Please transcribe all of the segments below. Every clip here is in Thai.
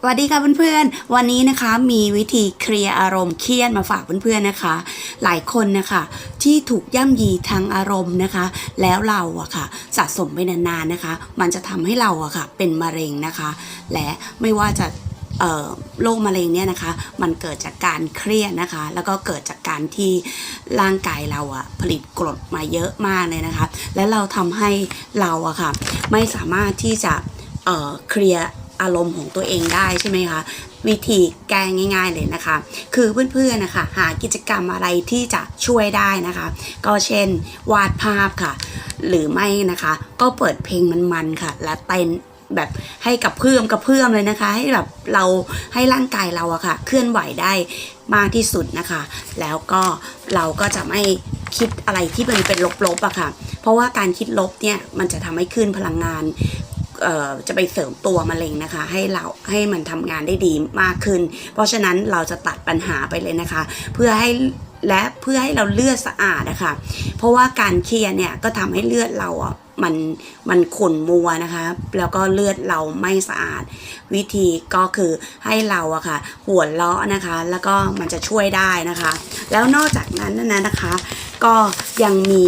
สวัสดีค่ะเพื่อนๆ วันนี้นะคะมีวิธีเคลียร์อารมณ์เครียดมาฝากเพื่อนๆนะคะ หลายคนนะคะที่ถูกย่ำยีทางอารมณ์นะคะ แล้วเราอะค่ะ สะสมไปนานๆนะคะ มันจะทำให้เราอะค่ะเป็นมะเร็งนะคะ และไม่ว่าจะโรคมะเร็งเนี่ยนะคะ มันเกิดจากการเครียดนะคะ แล้วก็เกิดจากการที่ร่างกายเราอะผลิตกรดมาเยอะมากเลยนะคะ และเราทำให้เราอะค่ะไม่สามารถที่จะเอ่อเคลียร์ อารมณ์ของตัวเองได้ใช่ไหมคะวิธีแก้ง่าย ๆเลยนะคะ คือเพื่อนๆนะคะหากิจกรรมอะไรที่จะช่วยได้นะคะ ก็เช่น วาดภาพค่ะ หรือไม่นะคะ ก็เปิดเพลงมันๆค่ะ และเต้นแบบให้กับเพื่อมกับเพื่อมเลยนะคะ ให้แบบเราให้ร่างกายเราอะค่ะ เคลื่อนไหวได้มากที่สุดนะคะ แล้วก็เราก็จะไม่คิดอะไรที่มันเป็นลบๆอะค่ะ เพราะว่าการคิดลบเนี่ยมันจะทำให้ขึ้นพลังงาน จะไปเสริมตัวมะเร็งนะคะ ให้เราให้มันทำงานได้ดีมากขึ้น เพราะฉะนั้นเราจะตัดปัญหาไปเลยนะคะ เพื่อให้และเพื่อให้เราเลือดสะอาดนะคะเพราะว่าการเคลียร์เนี่ยก็ทำให้เลือดเราอะมันมันขุ่นมัวนะคะ แล้วก็เลือดเราไม่สะอาด วิธีก็คือให้เราอะค่ะ หัวเราะนะคะ แล้วก็มันจะช่วยได้นะคะ แล้วนอกจากนั้นนะนะคะ ก็ยังมี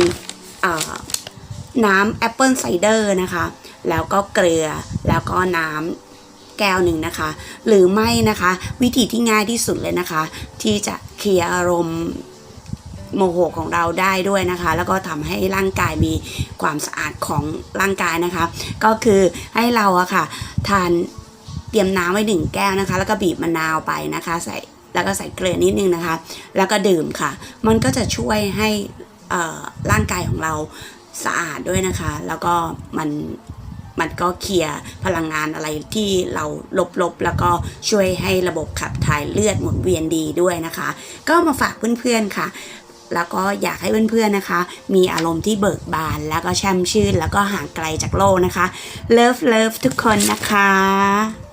น้ำแอปเปิลไซเดอร์นะคะ แล้วก็เกลือ แล้วก็น้ำแก้วหนึ่งนะคะ หรือไม่นะคะ วิธีที่ง่ายที่สุดเลยนะคะ ที่จะเคลียร์อารมณ์โมโหของเราได้ด้วยนะคะ แล้วก็ทำให้ร่างกายมีความสะอาดของร่างกายนะคะ ก็คือให้เราอะค่ะ ทานเตรียมน้ำไว้หนึ่งแก้วนะคะ แล้วก็บีบมะนาวไปนะคะ ใส่แล้วก็ใส่เกลือนิดนึงนะคะ แล้วก็ดื่มค่ะ มันก็จะช่วยให้อ่อร่างกายของเราสะอาดด้วยนะคะ แล้วก็มัน มันก็เคลียร์พลังงานอะไรที่เราลบๆ แล้วก็ช่วยให้ระบบขับถ่ายเลือดหมุนเวียนดีด้วยนะคะ ก็มาฝากเพื่อนๆค่ะแล้วก็อยากให้เพื่อนๆนะคะ มีอารมณ์ที่เบิกบาน แล้วก็แช่มชื่น แล้วก็ห่างไกลจากโลกนะคะ เลิฟเลิฟทุกคนนะคะ